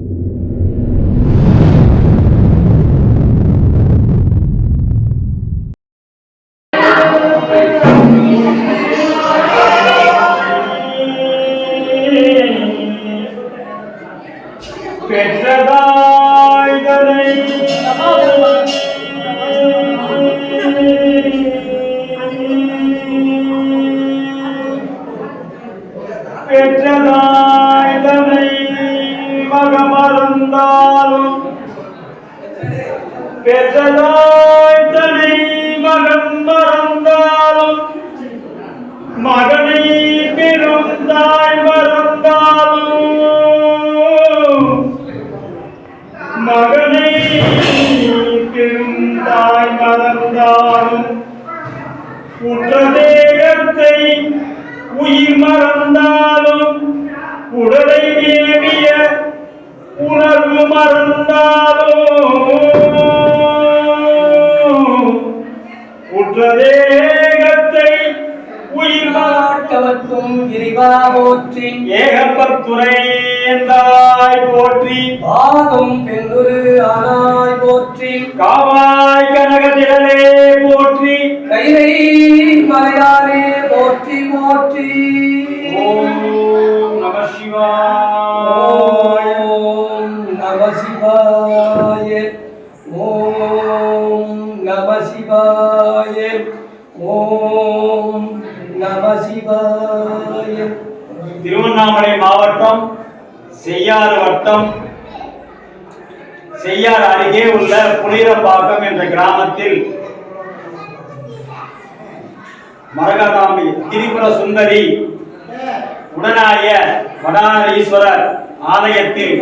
you Nine, but ஏகப்பத்துறைந்தாய் போற்றி. பாகம் பெண்ணுரு ஆனாய் போற்றி. காவாய் கனகதிரலே போற்றி. கைலை மலையானே போற்றி போற்றி. செய்யாறு அருகே உள்ள புளிரப்பாக்கம் என்ற கிராமத்தில் மரகதாம்பி திரிபுர சுந்தரி உடனாய வடார ஈஸ்வரர் ஆலயத்தில்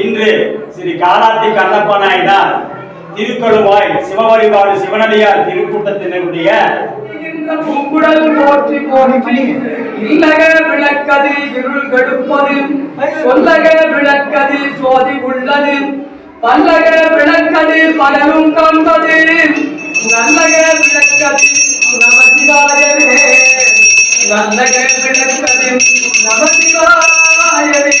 இன்று ஸ்ரீ காலாத்தி கண்ணப்ப நாயனார் திருக்கழுவாய் சிவ வழிபாடு சிவனடியார் திருக்கூட்டத்தினருடைய குங்குடல் போற்றி போற்றி இல்லக விளக்கது இருள் கெடுப்பது சொல்லக விளக்கது சோதி உள்ளது பல்லக விளக்கது பலரும் காண்பது நல்லக விளக்கது நமசிவாயவே. நல்லக விளக்கது நமசிவாயவே.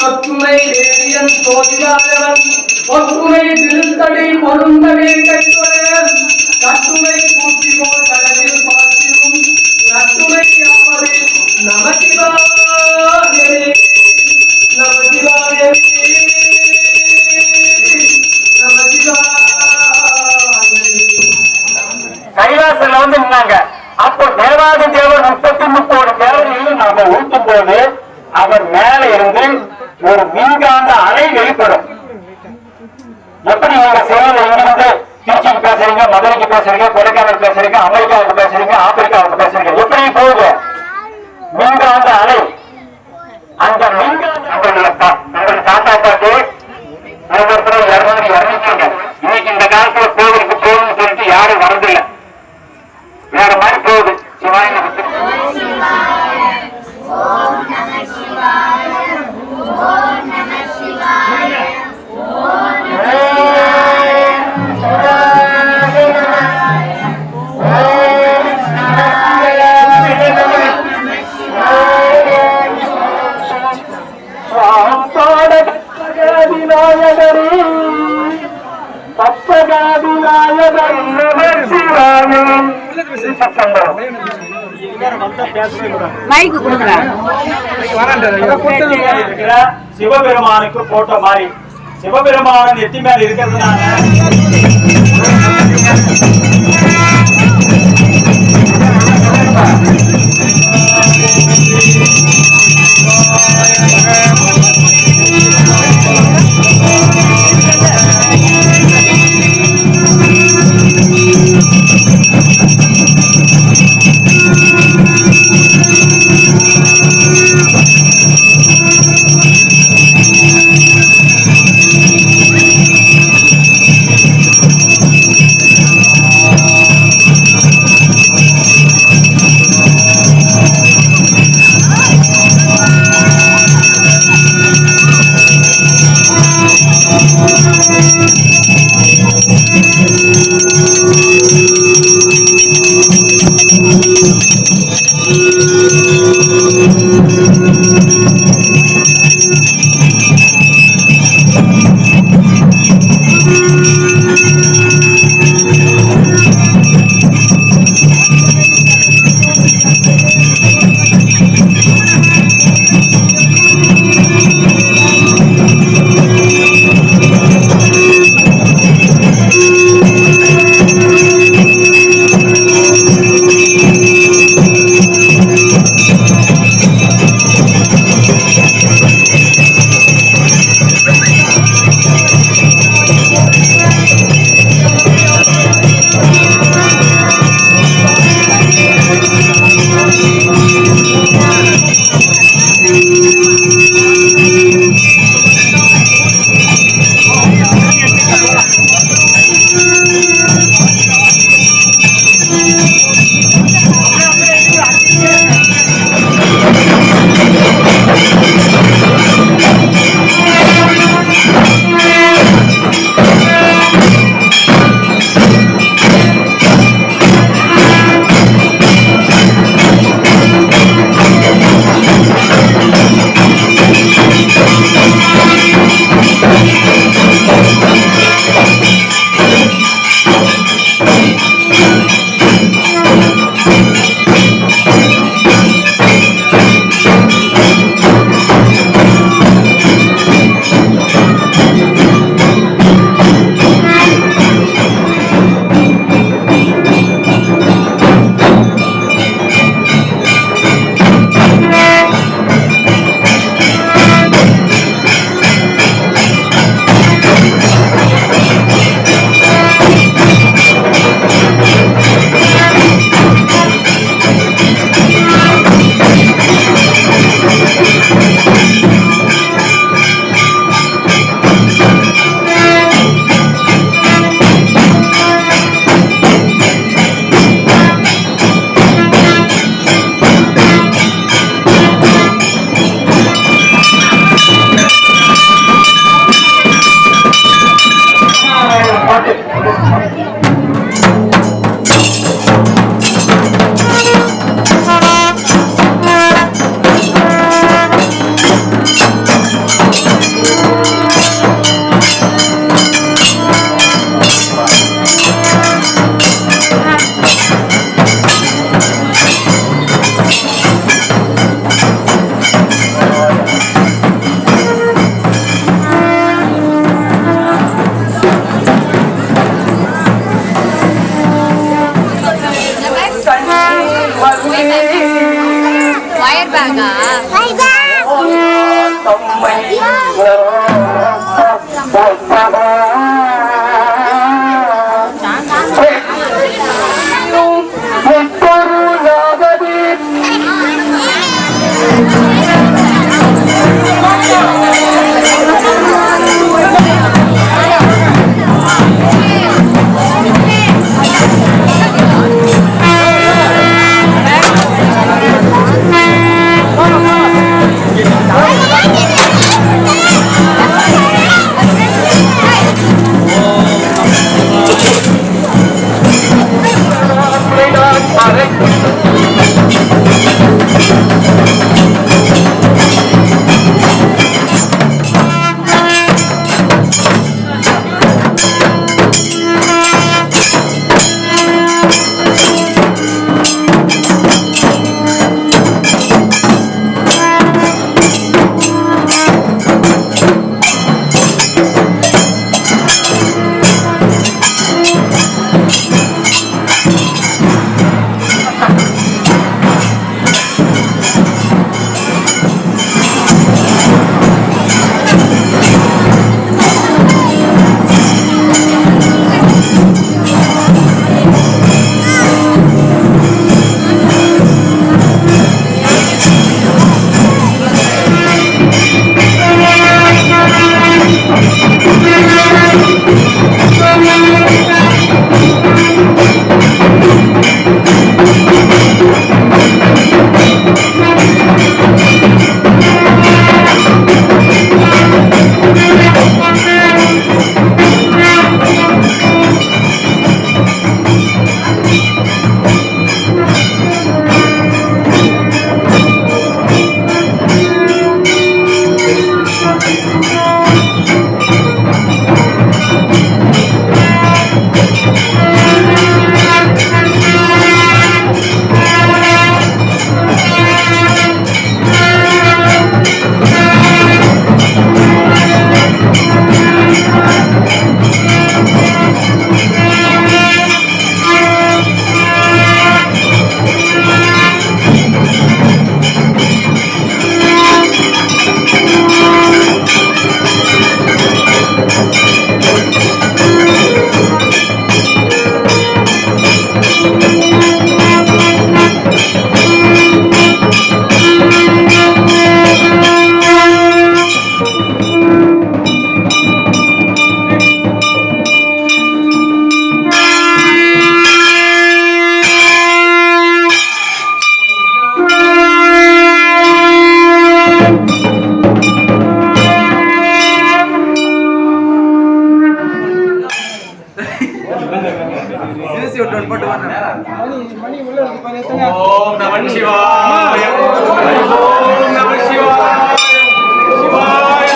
ஒற்றுமை வேதியன் சோதியாயவன் ஒற்றுமை திருத்தடி பொருந்தவே கைத்தொழல் கட்டுமை பூட்டி போல் தேவாதி தேவர் முப்பத்தி முப்பது தேவர்களையும் நாம ஊட்டும் போது அவர் மேல இருந்து ஒரு மின்காந்த அலை வெளிப்படும். எப்படி நீங்க செயல இங்கிருந்து திருச்சிக்கு பேசுறீங்க மதுரைக்கு பேசுறீங்க கொடைக்கானல் பேசுறீங்க அமெரிக்காவுக்கு பேசுறீங்க ஆப்பிரிக்காவுக்கு பேசுறீங்க. எப்படி போகுது? மின்காந்த அலை. அந்த மின்காந்த மைக்கு கொடுக்குறேன் சிவபெருமானுக்கு போட்ட மாதிரி. சிவபெருமானன் எத்தி மேல இருக்கிறதுனால ধরো আরেকটু ஓம் நம சிவாய. ஓம் நம சிவாய. சிவாய